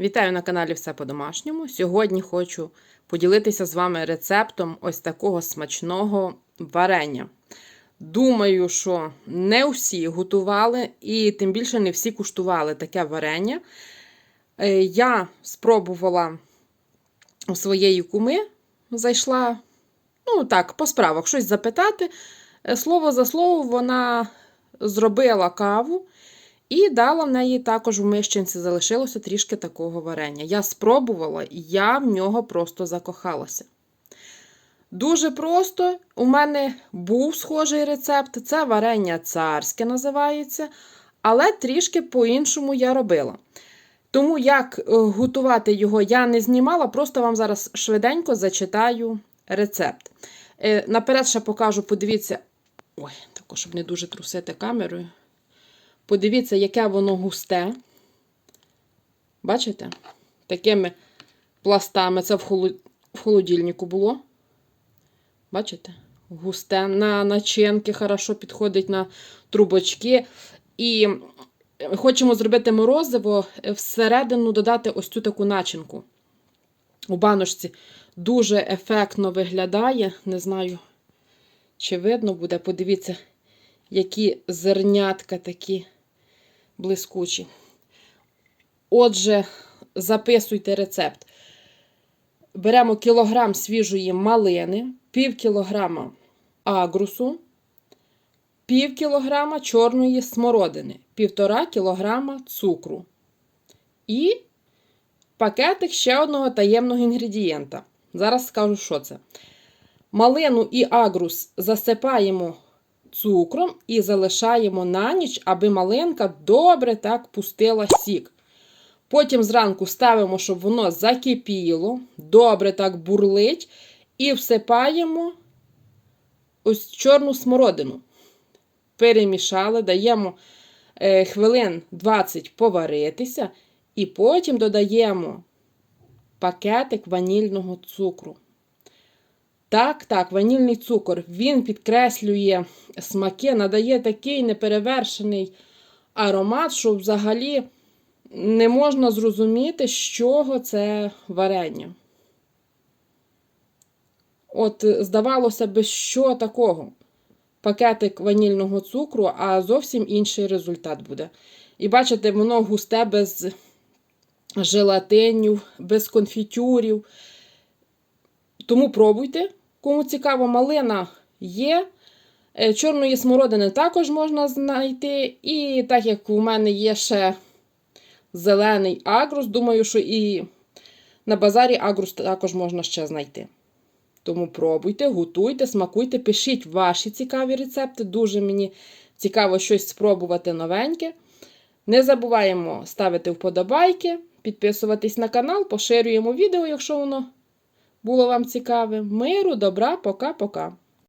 Вітаю на каналі Все по-домашньому. Сьогодні хочу поділитися з вами рецептом ось такого смачного варення. Думаю, що не всі готували і тим більше не всі куштували таке варення. Е, Я спробувала у своєї куми, зайшла, ну так, по справах щось запитати. Е, Слово за слово, вона зробила каву. І дала в неї також в мищенці залишилося трішки такого варення. Я спробувала, і я в нього просто закохалася. Дуже просто, у мене був схожий рецепт. Це варення царське називається, але трішки по-іншому я робила. Тому як е, готувати його я не знімала, просто вам зараз швиденько зачитаю рецепт. Е, Наперед ще покажу, подивіться, ой, також, щоб не дуже трусити камерою. Подивіться, яке воно густе. Бачите? Такими пластами. Це в, холод... в холодильнику було. Бачите? Густе на начинки хорошо підходить на трубочки. І хочемо зробити морозиво, всередину додати ось цю таку начинку. У баночці дуже ефектно виглядає. Не знаю, чи видно буде. Подивіться, які зернятка такі блискучі. Отже, записуйте рецепт. Беремо кілограм свіжої малини, пів кілограма агрусу, пів кілограма чорної смородини, півтора кілограма цукру і пакетик ще одного таємного інгредієнта. Зараз скажу, що це. Малину і агрус засипаємо цукром і залишаємо на ніч, аби малинка добре так пустила сік. Потім зранку ставимо, щоб воно закипіло, добре так бурлить, і всипаємо ось чорну смородину. Перемішали, даємо е, хвилин 20 поваритися, і потім додаємо пакетик ванільного цукру. Так, так, ванільний цукор. Він підкреслює смаки, надає такий неперевершений аромат, що взагалі не можна зрозуміти, з чого це варення. От, здавалося б, що такого? Пакетик ванільного цукру, а зовсім інший результат буде. І бачите, воно густе без желатинів, без конфітюрів. Тому пробуйте. Кому цікаво, малина є. Е, Чорної смородини також можна знайти. І так як у мене є ще зелений агрус, думаю, що і на базарі агрус також можна ще знайти. Тому пробуйте, готуйте, смакуйте, пишіть ваші цікаві рецепти. Дуже мені цікаво щось спробувати новеньке. Не забуваємо ставити вподобайки, підписуватись на канал, поширюємо відео, якщо воно було вам цікаве. Миру, добра, пока-пока.